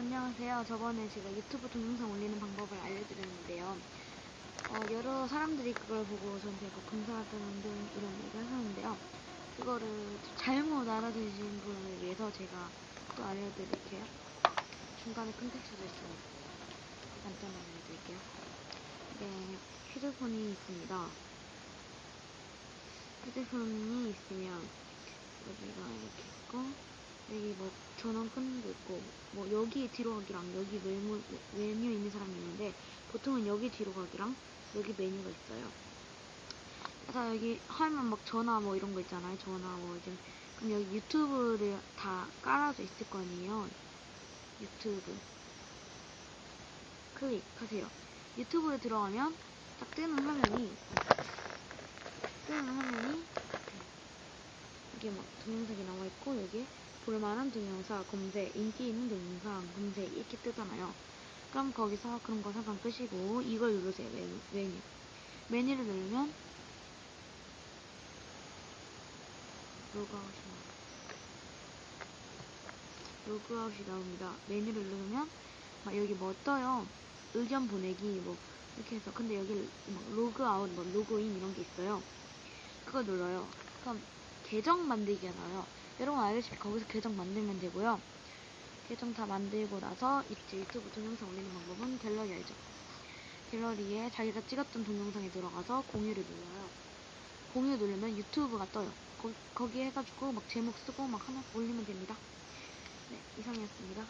안녕하세요. 저번에 제가 유튜브 동영상 올리는 방법을 알려드렸는데요. 어, 여러 사람들이 그걸 보고 저한테 뭐 감사하다는 등 이런 얘기를 하셨는데요. 그거를 잘못 알아들으신 분을 위해서 제가 또 알려드릴게요. 중간에 컨텍스트도 있습니다. 간단하게 알려드릴게요. 네, 휴대폰이 있습니다. 휴대폰이 있으면 여기가 이렇게 있고 여기 뭐 전원 거 있고 뭐 여기 뒤로 가기랑 여기 메뉴, 메뉴 있는 사람이 있는데 보통은 여기 뒤로 가기랑 여기 메뉴가 있어요. 그래서 여기 하면 막 전화 뭐 이런 거 있잖아요. 전화 뭐 이제 그럼 여기 유튜브를 다 깔아져 있을 거 아니에요. 유튜브 클릭하세요. 유튜브에 들어가면 딱 뜨는 화면이 뜨는 화면이 이게 막 동영상이 나와 있고 여기에 볼만한 동영상 검색 인기 있는 동영상 검색 이렇게 뜨잖아요. 그럼 거기서 그런 거 잠깐 끄시고 이걸 누르세요 메뉴, 메뉴. 메뉴를 누르면 로그아웃이 나옵니다. 로그아웃이 나옵니다. 메뉴를 누르면 막 여기 뭐 떠요. 의견 보내기 뭐 이렇게 해서 근데 여기 막 로그아웃 뭐 로그인 이런 게 있어요. 그거 눌러요. 그럼 계정 만들기가 나와요. 여러분 알다시피 거기서 계정 만들면 되고요. 계정 다 만들고 나서 이제 유튜브 동영상 올리는 방법은 갤러리 알죠? 갤러리에 자기가 찍었던 동영상에 들어가서 공유를 눌러요. 공유 누르면 유튜브가 떠요. 거, 거기 해가지고 막 제목 쓰고 막 하나 올리면 됩니다. 네, 이상이었습니다.